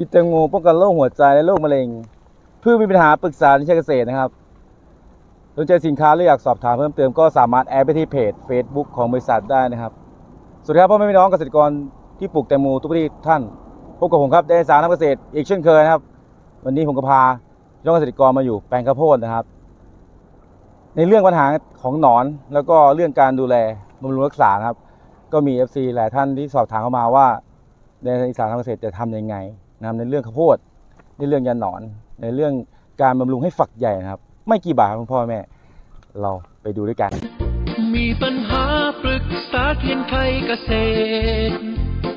กินแตงโมป้องกันโรคหัวใจและโรคมะเร็งเพื่อมีปัญหาปรึกษาในเชิงเกษตรนะครับสนใจสินค้าหรืออยากสอบถามเพิ่มเติมก็สามารถแอดไปที่เพจ Facebook ของบริษัทได้นะครับสวัสดีครับพ่อแม่พี่น้องเกษตรกรที่ปลูกแตงโมทุกที่ท่านพบกับผมครับเดนสารน้ำเกษตรอีกเช่นเคยนะครับ วันนี้ผมก็พาพี่น้องเกษตรกรมาอยู่แปลงข้าวโพดนะครับ ในเรื่องปัญหาของหนอนแล้วก็เรื่องการดูแลบำรุงรักษานะครับ ก็มี FC หลายท่านที่สอบถามเข้ามาว่าในอีสานทางเกษตรจะทำยังไง นะครับในเรื่องข้าวโพดในเรื่องยาหนอน ในเรื่องการบำรุงให้ฝักใหญ่นะครับ ไม่กี่บาทครับคุณพ่อแม่ เราไปดูด้วยกัน มีปัญหาปรึกษาเทียนไทยเกษตร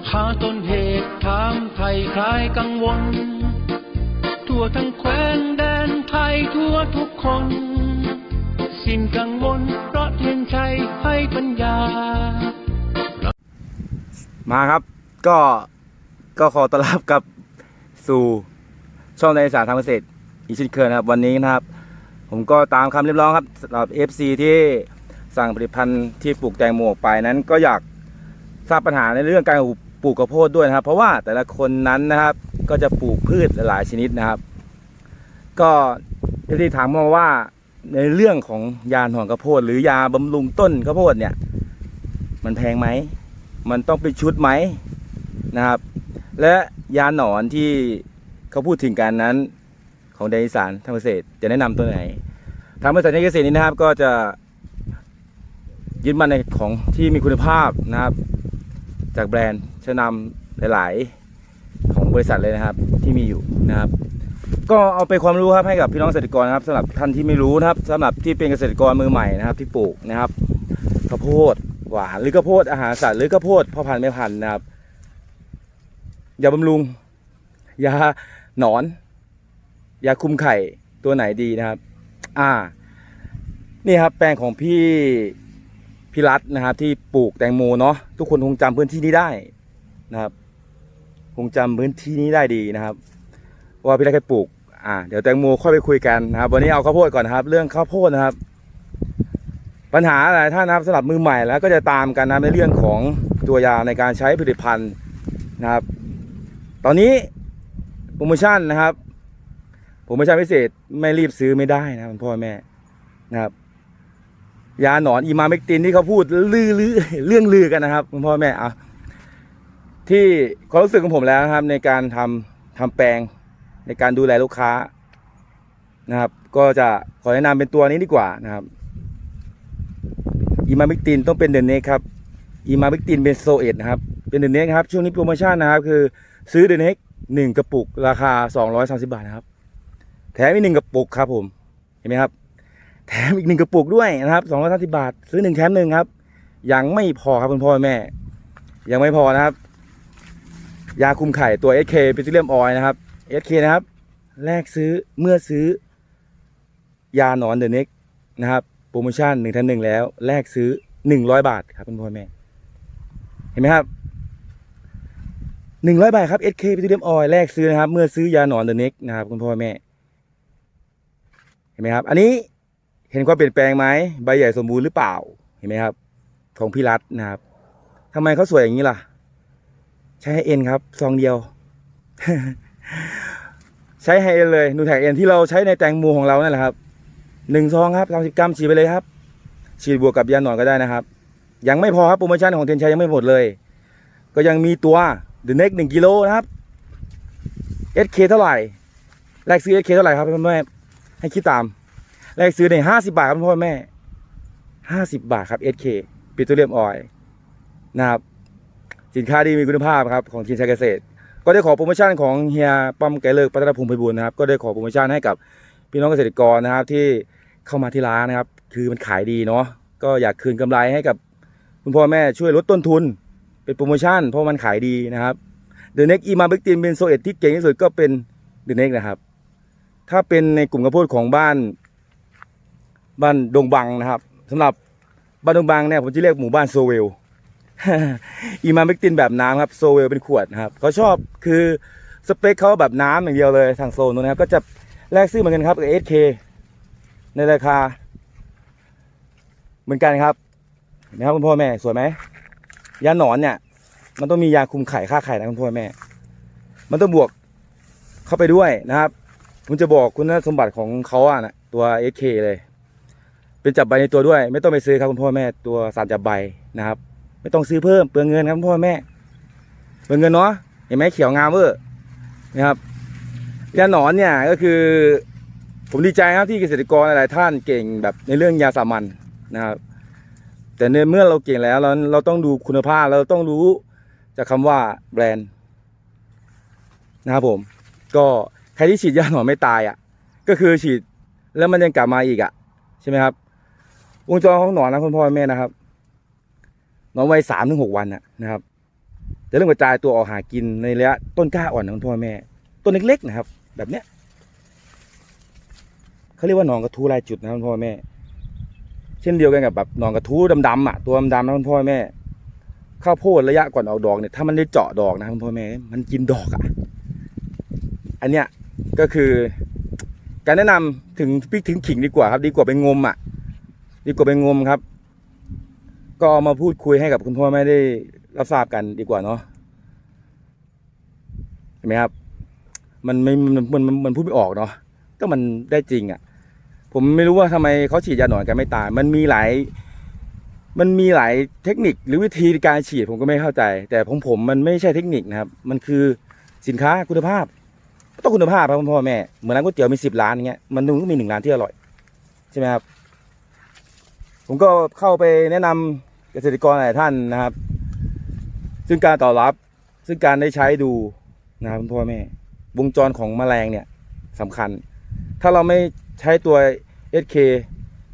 หาต้นเหตุถามไทยคลายกังวล ทั่วทั้งแคว้นแดนไทยทั่วทุกคน สิ้นกังวลเพราะเทียนไทยให้ปัญญา มาครับ ก็ก็ขอต้อนรับกับ สู่ช่องในสารทางเกษตรอีกเช่นเคยนะครับ วันนี้นะครับ ผมก็ตามคำเรียกร้องครับสำหรับ FC ที่สั่งผลิตภัณฑ์ที่ปลูกแตงโมออกไปนั้นก็อยากทราบปัญหาในเรื่องการปลูกข้าวโพดด้วยนะครับ เพราะว่าแต่ละคนนั้นนะครับก็จะปลูกพืชหลายชนิดนะครับ ก็ที่ถามมาว่าในเรื่องของยาหนอนข้าวโพด หรือยาบำรุงต้นข้าวโพดเนี่ย มันแพงไหม มันต้องเป็นชุดไหมนะครับ และ ยาหนอนที่เขาพูดถึงกันนั้นของเดนิสานทางเกษตรจะแนะนำตัวไหน ทางบริษัทในเกษตรนี้นะครับ ก็จะยึดมั่นในของที่มีคุณภาพนะครับ จากแบรนด์ชั้นนำหลาย ๆ ของบริษัทเลยนะครับที่มีอยู่นะครับ ก็เอาไปความรู้ครับให้กับพี่น้องเกษตรกรนะครับสำหรับท่านที่ไม่รู้นะครับสำหรับที่เป็นเกษตรกรมือใหม่นะครับ ที่ปลูกนะครับข้าวโพดหวานหรือข้าวโพดอาหารสัตว์หรือข้าวโพดพ่อพันธุ์แม่พันธุ์นะครับ ยาบำรุง ยาหนอน ยาคุมไข่ตัวไหนดีนะครับ อ่า นี่ครับแปลงของพี่พี่รัตนะครับ ที่ปลูกแตงโมเนาะทุกคนคงจำพื้นที่นี้ได้นะครับคงจำพื้นที่นี้ได้ดีนะครับ ว่าพี่รัตเคยปลูก อ่า เดี๋ยวแตงโมค่อยไปคุยกันนะครับ วันนี้เอาข้าวโพดก่อนนะครับ เรื่องข้าวโพดนะครับ ปัญหาหลายท่านนะครับสำหรับมือใหม่แล้วก็จะตามกันนะในเรื่องของตัวยาในการใช้ผลิตภัณฑ์นะครับ ตอนนี้โปรโมชั่นนะครับโปรโมชั่นพิเศษไม่รีบซื้อไม่ได้นะคุณพ่อแม่นะครับยาหนอนอีมาเมกตินที่เขาพูดลือลือเรื่องลือกันนะครับคุณพ่อแม่อะที่ความรู้สึกของผมแล้วนะครับ ในการทำทำแปลงในการดูแลลูกค้านะครับ ก็จะขอแนะนำเป็นตัวนี้ดีกว่านะครับอีมาบิกตินต้องเป็นเดนเนกครับอีมาบิกตินเป็นโซเอตนะครับ เป็นเดนเนกครับช่วงนี้โปรโมชั่นนะครับ คือ ซื้อเดนเนกหนึ่งกระปุกราคา 230 บาทนะครับ แถมอีกหนึ่งกระปุกครับผมเห็นไหมครับ แถมอีกหนึ่งกระปุกด้วยนะครับ 230 บาท ซื้อหนึ่งแถมหนึ่งครับ ยังไม่พอครับคุณพ่อแม่ ยังไม่พอนะครับ ยาคุมไข่ตัว SK ปิทิเลียมออยนะครับ SK นะครับ แลกซื้อเมื่อซื้อยาหนอนเดอะเน็กนะครับโปรโมชั่นหนึ่งแถมหนึ่งแล้ว แลกซื้อหนึ่งร้อยบาทครับคุณพ่อแม่ เห็นไหมครับ หนึ่งร้อยบาทครับ SK ปิทิเลียมออยแลกซื้อนะครับ เมื่อซื้อยาหนอนเดอะเน็กนะครับ คุณพ่อแม่ เห็นไหมครับ อันนี้เห็นความเปลี่ยนแปลงไหมใบใหญ่สมบูรณ์หรือเปล่าเห็นไหมครับ ของพี่รัตนะครับทำไมเขาสวยอย่างนี้ล่ะ ใช้ให้เอ็นครับซองเดียว ใช้ให้เอ็นเลยนูแท็กเอ็นที่เราใช้ในแตงโมของเรานั่นแหละครับหนึ่งซองครับสามสิบกรัมฉีดไปเลยครับ ฉีดบวกกับยาหนอนก็ได้นะครับ ยังไม่พอครับโปรโมชั่นของเทนชัยยังไม่หมดเลย ก็ยังมีตัว เดอะเน็กหนึ่งกิโลนะครับ SK เท่าไหร่ แลกซื้อ SK เท่าไหร่ครับพ่อแม่ ให้คิดตาม แลกซื้อในห้าสิบาทครับพ่อแม่ห้าสิบบาทครับ SK ปิโตรเลียมออยล์นะครับ สินค้าดีมีคุณภาพครับของทีมชาเกษตร ก็ได้ขอโปรโมชั่นของเฮียปั๊มไกเลิกพัฒนภูมิไพบูลนะครับ ก็ได้ขอโปรโมชั่นให้กับพี่น้องเกษตรกรนะครับที่เข้ามาที่ร้านนะครับ คือมันขายดีเนาะ ก็อยากคืนกำไรให้กับคุณพ่อแม่ช่วยลดต้นทุน เป็นโปรโมชั่นเพราะมันขายดีนะครับเดอะเน็กอีมาเบกตินเป็นโซเอตที่เก่งที่สุดก็เป็นเดอะเน็กนะครับ ถ้าเป็นในกลุ่มข้าวโพดของบ้าน บ้านดงบังนะครับสำหรับบ้านดงบังเนี่ยผมจะเรียกหมู่บ้านโซเวลอีมาเมกตินแบบน้ำครับโซเวลเป็นขวดนะครับเขาชอบคือสเปคเขาแบบน้ำอย่างเดียวเลยทางโซนนู้นะครับก็จะแลกซื้อเหมือนกันครับกับ SK ในราคา เหมือนกันครับเห็นไหมครับคุณพ่อแม่สวยไหม ยาหนอนเนี่ย มันต้องมียาคุมไข่ฆ่าไข่นะคุณพ่อแม่ มันต้องบวกเข้าไปด้วยนะครับผมจะบอกคุณสมบัติของเขาอะนะตัว SK เคเลย เป็นจับใบในตัวด้วย ไม่ต้องไปซื้อครับคุณพ่อแม่ตัวสารจับใบนะครับ ไม่ต้องซื้อเพิ่มเปลืองเงินครับคุณพ่อแม่เปลืองเงินเนาะเห็นไหมเขียวงามเวอร์นะครับยาหนอนเนี่ยก็คือ ผมดีใจครับที่เกษตรกรหลายๆท่านเก่งแบบในเรื่องยาสามัญนะครับ แต่ในเมื่อเราเก่งแล้วเราเราต้องดูคุณภาพเราต้องรู้จากคำว่าแบรนด์นะครับผม ก็ใครที่ฉีดยาหนอนไม่ตายอะ ก็คือฉีดแล้วมันยังกลับมาอีกอะ ใช่ไหมครับ วงจรของหนอนนะคุณพ่อแม่นะครับหนอนวัยสามถึงหกวันน่ะนะครับจะเริ่มกระจายตัวออกหากินในระยะต้นกล้าอ่อนนะคุณพ่อแม่ ต้นเล็กๆนะครับ แบบเนี้ยเขาเรียกว่าหนอนกระทูลายจุดนะคุณพ่อแม่ เช่นเดียวกันกับแบบหนอนกระทู้ดำๆอะตัวดำๆนะคุณพ่อแม่ข้าวโพดระยะก่อนออกดอกเนี่ยถ้ามันได้เจาะดอกนะคุณพ่อแม่มันกินดอกอะอันเนี้ยก็คือ การแนะนำถึงพริกถึงขิงดีกว่าครับ ดีกว่าไปงมอะ ดีกว่าไปงมครับ ก็เอามาพูดคุยให้กับคุณพ่อแม่ได้รับทราบกันดีกว่าเนาะเห็นไหมครับ มันไม่มันมันมันพูดไม่ออกเนาะก็มันได้จริงอะ ผมไม่รู้ว่าทำไมเขาฉีดยาหนอนกันไม่ตาย มันมีหลาย มันมีหลายเทคนิคหรือวิธีการฉีดผมก็ไม่เข้าใจ แต่ของผมมันไม่ใช่เทคนิคนะครับ มันคือสินค้าคุณภาพต้องคุณภาพครับพ่อแม่เหมือนร้านก๋วยเตี๋ยวมีสิบร้านอย่างเงี้ยมันต้องมีหนึ่งร้านที่อร่อยใช่ไหมครับผมก็เข้าไปแนะนำเกษตรกรหลายท่านนะครับ ซึ่งการตอบรับ ซึ่งการได้ใช้ดูนะครับพ่อแม่ วงจรของแมลงเนี่ยสำคัญ ถ้าเราไม่ ใช้ตัว SK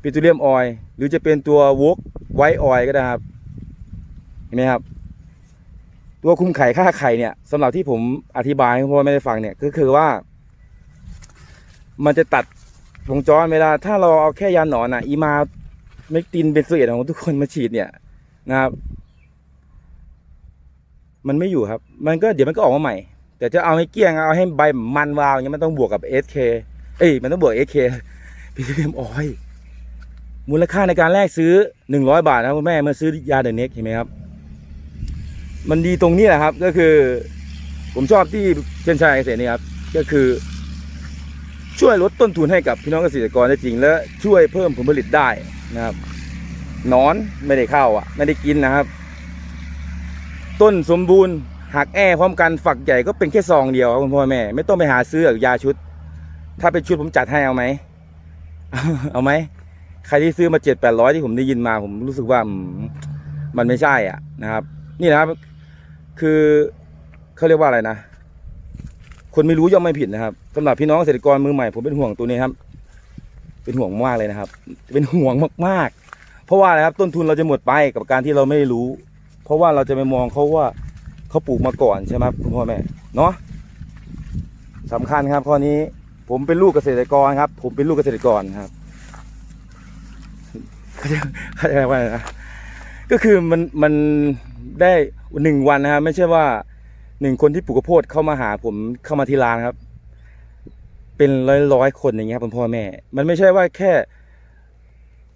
ปิโตรเลียมออยหรือจะเป็นตัววกไวท์ออยล์ก็ได้ครับ เห็นไหมครับ ตัวคุมไข่ค่าไข่เนี่ยสำหรับที่ผมอธิบายให้พ่อไม่ได้ฟังเนี่ยก็คือว่า มันจะตัดวงจรเวลา ถ้าเราเอาแค่ยาหนอนอะอีมาเมกตินเป็นเสียของทุกคนมาฉีดเนี่ยนะครับ มันไม่อยู่ครับ มันก็เดี๋ยวมันก็ออกมาใหม่ แต่จะเอาให้เกลี้ยงเอาให้ใบมันวาวอย่างเงี้ยมันต้องบวกกับ SK เอ้ยมันต้องบวก SK พิเรียมออยมูลค่าในการแลกซื้อหนึ่งร้อยบาทนะคุณแม่เมื่อซื้อยาเดนเน็กเห็นไหมครับ มันดีตรงนี้แหละครับ ก็คือ ผมชอบที่เชนชัยเกษตรนี่ครับ ก็คือ ช่วยลดต้นทุนให้กับพี่น้องเกษตรกรได้จริง และช่วยเพิ่มผลผลิตได้นะครับนอนไม่ได้เข้าอะ ไม่ได้กินนะครับ ต้นสมบูรณ์หักแอ้พร้อมกันฝักใหญ่ก็เป็นแค่ซองเดียวครับคุณพ่อแม่ ไม่ต้องไปหาซื้อยาชุด ถ้าเป็นชุดผมจัดให้เอาไหม เอาไหม ใครที่ซื้อมาเจ็ดแปดร้อยที่ผมได้ยินมา ผมรู้สึกว่าอืมมันไม่ใช่อะนะครับ นี่นะครับ คือเขาเรียกว่าอะไรนะ คนไม่รู้ย่อมไม่ผิดนะครับสำหรับพี่น้องเกษตรกรมือใหม่ผมเป็นห่วงตัวนี้ครับ เป็นห่วงมากเลยนะครับ เป็นห่วงมากๆ เพราะว่าอะไรครับ ต้นทุนเราจะหมดไปกับการที่เราไม่รู้ เพราะว่าเราจะไปมองเขาว่าเขาปลูกมาก่อนใช่ไหมครับคุณพ่อแม่ เนาะสำคัญครับข้อนี้ ผมเป็นลูกเกษตรกรครับ ผมเป็นลูกเกษตรกรครับเขาจะเขาจะว่าไงนะก็คือมันมันได้หนึ่งวันนะครับไม่ใช่ว่าหนึ่งคนที่ปลูกข้าวโพดเข้ามาหาผมเข้ามาที่ร้านครับ เป็นร้อยร้อยคนอย่างเงี้ยครับคุณพ่อแม่ มันไม่ใช่ว่าแค่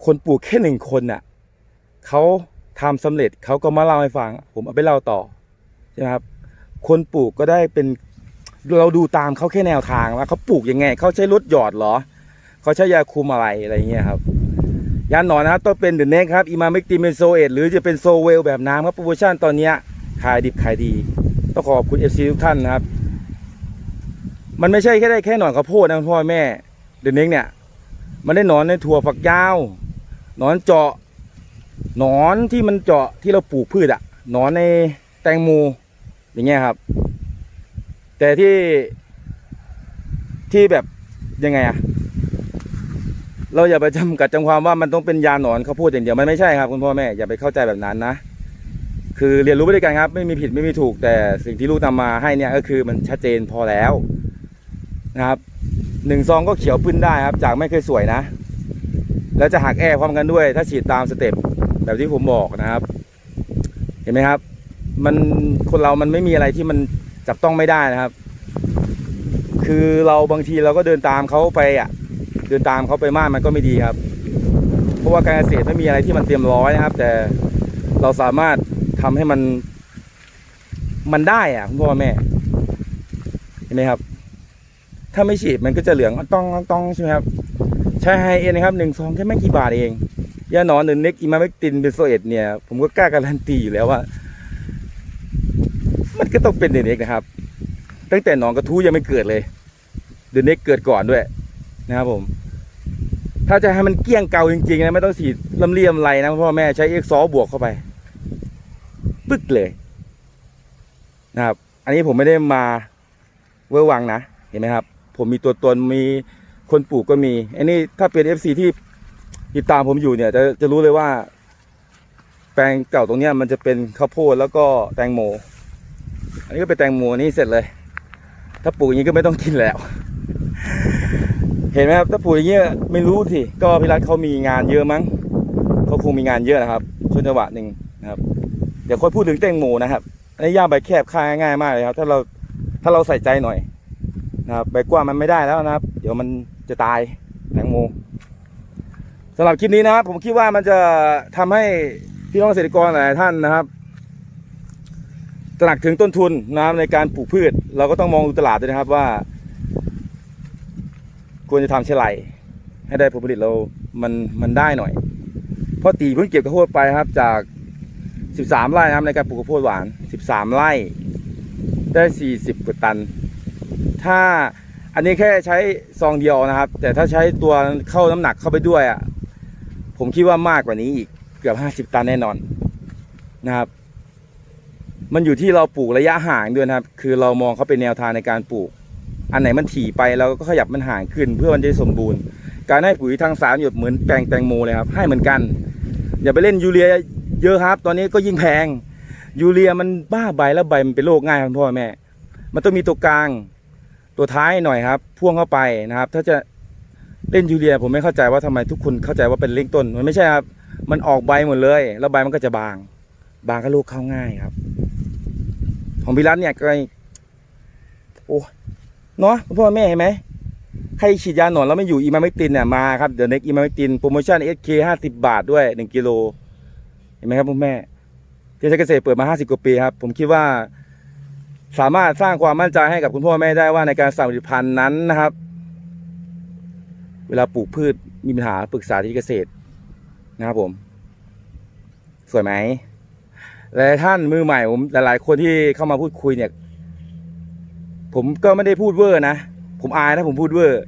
คนปลูกแค่หนึ่งคนน่ะเขาทำสำเร็จเขาก็มาเล่าให้ฟัง ผมเอาไปเล่าต่อใช่ไหมครับ คนปลูกก็ได้เป็น เราดูตามเขาแค่แนวทางว่าเขาปลูกยังไงเขาใช้รถหยอดเหรอเขาใช้ยาคุมอะไรอะไรเงี้ยครับยาหนอนนะครับต้องเป็นเดอะเน็กครับอิมาเมกติเมนโซเอตหรือจะเป็นโซเวลแบบน้ำครับโปรโมชั่นตอนเนี้ยขายดิบขายดีต้องขอบคุณเอฟซีทุกท่านนะครับ มันไม่ใช่แค่ได้แค่หนอนข้าวโพดนะพ่อแม่เดอะเน็กเนี่ย มันได้หนอนในถั่วฝักยาวหนอนเจาะหนอนที่มันเจาะที่เราปลูกพืชอะหนอนในแตงโมอย่างเงี้ยครับ แต่ที่ที่แบบยังไงอะเราอย่าไปจำกัดจำความว่ามันต้องเป็นยาหนอนเขาพูดอย่างเดียวมันไม่ใช่ครับคุณพ่อแม่อย่าไปเข้าใจแบบนั้นนะ คือเรียนรู้ไปด้วยกันครับ ไม่มีผิดไม่มีถูก แต่สิ่งที่ลูกนำมาให้เนี่ยก็คือมันชัดเจนพอแล้วนะครับหนึ่งซองก็เขียวพื้นได้ครับ จากไม่เคยสวยนะ แล้วจะหักแอร์พร้อมกันด้วย ถ้าฉีดตามสเต็ปแบบที่ผมบอกนะครับ เห็นไหมครับ มันคนเรามันไม่มีอะไรที่มัน จับต้องไม่ได้นะครับ คือเราบางทีเราก็เดินตามเขาไปอะ เดินตามเขาไปมากมันก็ไม่ดีครับ เพราะว่าการเกษตรไม่มีอะไรที่มันเตรียมร้อยนะครับ แต่เราสามารถทำให้มัน มันได้อะคุณพ่อแม่ เห็นไหมครับ ถ้าไม่ฉีดมันก็จะเหลืองต้องต้องใช่ไหมครับ ใช้ไฮเอ็นนะครับหนึ่งซองแค่ไม่กี่บาทเองยาหนอนหรือเน็กอิมาเมกตินเบนโซเอตเนี่ย ผมก็กล้าการันตีอยู่แล้วว่า ก็ต้องเป็นเดเน็กนะครับ ตั้งแต่หนอนกระทู้ยังไม่เกิดเลยเดเน็กเกิดก่อนด้วยนะครับผม ถ้าจะให้มันเกี้ยงเกาจริงๆนะไม่ต้องสีลำเลียมไรนะพ่อแม่ใช้เอ็กซอบวกเข้าไป ปึ๊กเลยนะครับ อันนี้ผมไม่ได้มาเวอร์วังนะเห็นไหมครับ ผมมีตัวตนมีคนปลูกก็มีอันนี้ถ้าเป็น FC ที่ติดตามผมอยู่เนี่ย จะจะรู้เลยว่า แปลงเก่าตรงเนี้ยมันจะเป็นข้าวโพดแล้วก็แตงโม นนี้ก็เป็นแตงโมนี่เสร็จเลย ถ้าปลูกอย่างนี้ก็ไม่ต้องกินแล้ว เห็นไหมครับถ้าปลูกอย่างนี้ไม่รู้สิก็พี่รัฐเขามีงานเยอะมั้งเขาคงมีงานเยอะนะครับช่วงจังหวะหนึ่งนะครับ เดี๋ยวค่อยพูดถึงแตงโมนะครับอันนี้ย่าใบแคบค่ายง่ายมากเลยครับ ถ้าเราถ้าเราใส่ใจหน่อยนะครับใบกว้างมันไม่ได้แล้วนะครับ เดี๋ยวมันจะตายแตงโมสำหรับคลิปนี้นะครับผมคิดว่ามันจะทำให้พี่น้องเกษตรกรหลายท่านนะครับ ตระหนักถึงต้นทุนนะครับในการปลูกพืช เราก็ต้องมองดูตลาดด้วยนะครับว่า ควรจะทำเช่นไรให้ได้ผลผลิตเรา มันมันได้หน่อย เพราะตีเพิ่งเก็บข้าวโพดไปครับ จาก 13 ไร่นะครับในการปลูกข้าวโพดหวาน 13 ไร่ ได้ 40กว่าตัน ถ้าอันนี้แค่ใช้ซองเดียวนะครับ แต่ถ้าใช้ตัวเข้าน้ำหนักเข้าไปด้วยอะผมคิดว่ามากกว่านี้อีกเกือบ 50 ตันแน่นอนนะครับ มันอยู่ที่เราปลูกระยะห่างด้วยนะครับ คือเรามองเขาเป็นแนวทางในการปลูก อันไหนมันถี่ไปเราก็ขยับมันห่างขึ้น เพื่อมันจะสมบูรณ์ การให้ปุ๋ยทางสารหยดเหมือนแปลงแตงโมเลยครับ ให้เหมือนกัน อย่าไปเล่นยูเรียเยอะครับ ตอนนี้ก็ยิ่งแพง ยูเรียมันบ้าใบแล้วใบมันเป็นโรคง่ายครับพ่อแม่ มันต้องมีตัวกลาง ตัวท้ายหน่อยครับ พ่วงเข้าไปนะครับ ถ้าจะเล่นยูเรียผมไม่เข้าใจว่าทำไมทุกคนเข้าใจว่าเป็นเล่งต้น มันไม่ใช่ครับ มันออกใบหมดเลย แล้วใบมันก็จะบาง บางก็ลูกเข้าง่ายครับ ของพิรัตเนี่ยก็โอ้เนาะพ่อแม่เห็นไหมใครฉีดยาหนอนแล้วไม่อยู่อีมาเมตินเนี่ยมาครับเดี๋ยวเน็กอีมาเมตินโปรโมชั่นเอสเคห้าสิบบาทด้วยหนึ่งกิโลเห็นไหมครับพ่อแม่ที่ใช้เกษตรเปิดมาห้าสิบกว่าปีครับ ผมคิดว่าสามารถสร้างความมั่นใจให้กับคุณพ่อแม่ได้ว่าในการสั่งผลิตภัณฑ์นั้นนะครับ เวลาปลูกพืชมีปัญหาปรึกษาที่เกษตรนะครับผม สวยไหม และท่านมือใหม่ผมหลายๆคนที่เข้ามาพูดคุยเนี่ย ผมก็ไม่ได้พูดเวอร์นะผมอายนะผมพูดเวอร์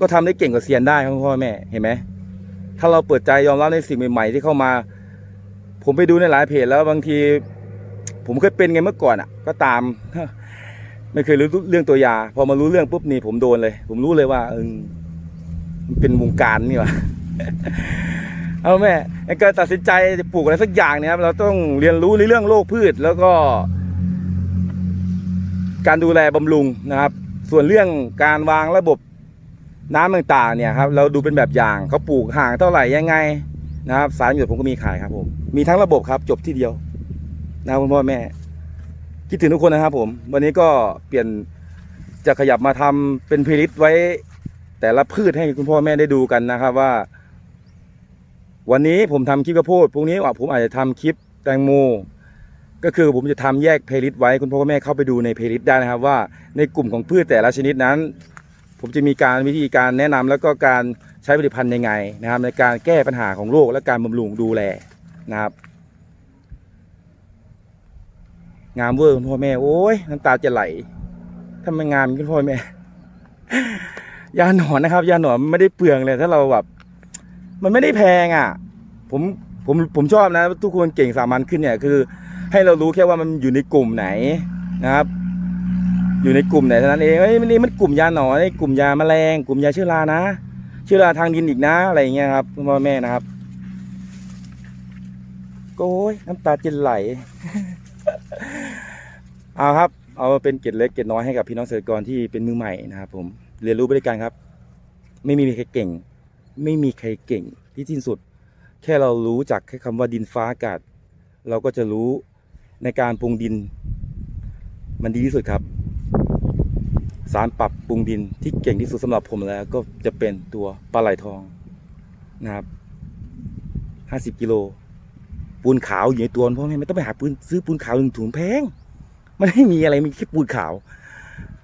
ก็ทำได้เก่งกว่าเซียนได้ครับพ่อแม่เห็นไหมถ้าเราเปิดใจยอมรับในสิ่งใหม่ๆที่เข้ามา ผมไปดูในหลายเพจแล้วบางที ผมเคยเป็นไงเมื่อก่อนอะ ก็ตาม ไม่เคยรู้เรื่องตัวยา พอมารู้เรื่องปุ๊บนี่ผมโดนเลย ผมรู้เลยว่าเออมันเป็นวงการนี่หว่า เอาแม่ในการตัดสินใจจะปลูกอะไรสักอย่างเนี่ยครับเราต้องเรียนรู้ในเรื่องโรคพืชแล้วก็ การดูแลบำรุงนะครับ ส่วนเรื่องการวางระบบน้ำต่างๆเนี่ยครับเราดูเป็นแบบอย่างเขาปลูกห่างเท่าไหร่ยังไงนะครับ สารหยดผมก็มีขายครับผมมีทั้งระบบครับ จบที่เดียวนะคุณพ่อแม่ คิดถึงทุกคนนะครับผม วันนี้ก็เปลี่ยนจะขยับมาทำเป็นพลิตไว้ แต่ละพืชให้คุณพ่อแม่ได้ดูกันนะครับว่า วันนี้ผมทำคลิปข้าวโพดพรุ่งนี้อะผมอาจจะทำคลิปแตงโม ก็คือผมจะทำแยกเพลย์ลิสต์ไว้คุณพ่อคุณแม่เข้าไปดูในเพลย์ลิสต์ได้นะครับว่าในกลุ่มของพืชแต่ละชนิดนั้น ผมจะมีการวิธีการแนะนำแล้วก็การใช้ผลิตภัณฑ์ยังไงนะครับ ในการแก้ปัญหาของโรคและการบำรุงดูแลนะครับงามเวอร์คุณพ่อแม่โอ้ยน้ำตาจะไหลทำไมงามคุณพ่อแม่ ยาหนอนนะครับ ยาหนอนไม่ได้เปลืองเลย ถ้าเราแบบ มันไม่ได้แพงอะ ผมผมผมชอบนะ ทุกคนเก่งสามัญขึ้นเนี่ยคือ ให้เรารู้แค่ว่ามันอยู่ในกลุ่มไหนนะครับ อยู่ในกลุ่มไหนเท่านั้นเองเอ้นี่มันกลุ่มยาหนอนไอ้กลุ่มยาแมลงกลุ่มยาเชื้อรานะเชื้อราทางดินอีกนะอะไรอย่างเงี้ยครับพ่อแม่นะครับโอ้ยน้ำตาจะไหลเอาครับ เอาเป็นเกร็ดเล็กเกร็ดน้อยให้กับพี่น้องเกษตรกรที่เป็นมือใหม่นะครับผมเรียนรู้ไปด้วยกันครับ ไม่มีใครเก่ง ไม่มีใครเก่งที่สิ้นสุด แค่เรารู้จักแค่คำว่าดินฟ้าอากาศ เราก็จะรู้ในการปรุงดิน มันดีที่สุดครับ สารปรับปรุงดินที่เก่งที่สุดสำหรับผมแล้วก็จะเป็นตัวปลาไหลทองนะครับห้าสิบกิโลปูนขาวอยู่ในตัวเพ่อแม่ไม่ต้องไปหาปูนซื้อปูนขาวหนึ่งถุงแพงมันไม่มีอะไรมีแค่ปูนขาว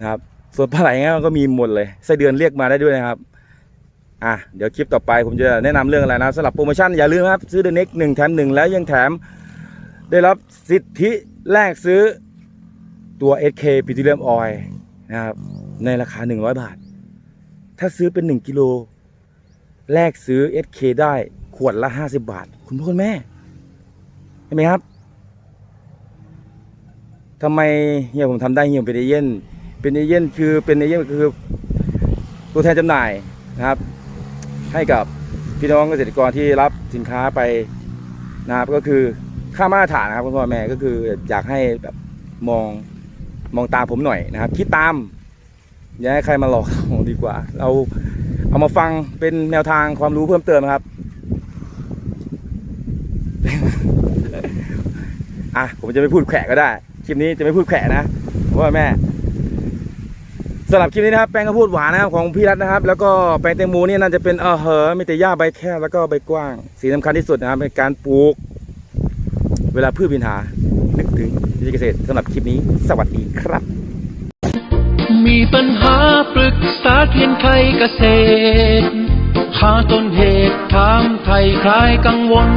นะครับ ส่วนปลาไหลเงี้ยก็มีหมดเลยไส้เดือนเรียกมาได้ด้วยนะครับ อะเดี๋ยวคลิปต่อไปผมจะแนะนำเรื่องอะไรนะสำหรับโปรโมชั่นอย่าลืมนะครับ ซื้อเดน e ็กหนึ่งแถมหนึ่งแล้วยังแถม ได้รับสิทธิแลกซื้อตัว SK p e t r o l e u m Oil นะครับในราคา 100 บาท ถ้าซื้อเป็น 1 กิโล แลกซื้อ SK ได้ขวดละ 50 บาท คุณพ่อคุณแม่เห็นไหมครับทำไมเฮียผมทำได้เฮียผมเป็นเอเย่นเป็นเอเย่นคือเป็นเอเย่นคือตัวแทนจำหน่ายนะครับ ให้กับพี่น้องเกษตรกรที่รับสินค้าไปนะครับก็คือค่ามาตรฐานนะครับคุณพ่อแม่ก็คืออยากให้แบบมองมองตามผมหน่อยนะครับ คิดตาม อย่าให้ใครมาหลอกเราดีกว่า เราเอามาฟังเป็นแนวทางความรู้เพิ่มเติมครับอะผมจะไม่พูดแขวะก็ได้ คลิปนี้จะไม่พูดแขวะนะพ่อแม่ สำหรับคลิปนี้นะครับแป้งข้าวโพดหวานนะครับของพี่รัตนะครับ แล้วก็แป้งแตงโมเนี่ยน่าจะเป็นเออเหอมีแต่หญ้าใบแคบแล้วก็ใบกว้างสีสำคัญที่สุดนะครับในการปลูก เวลาพืชมีปัญหานึกถึงวิทยเกษตรสำหรับคลิปนี้ สวัสดีครับ มีปัญหาปรึกษาเทียนไทยเกษตร หาต้นเหตุถามไทยคลายกังวล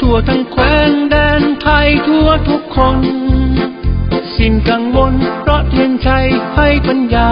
ทั่วทั้งแคว้นแดนไทยทั่วทุกคน สิ้นกังวลเพราะเทียนชัยให้ปัญญา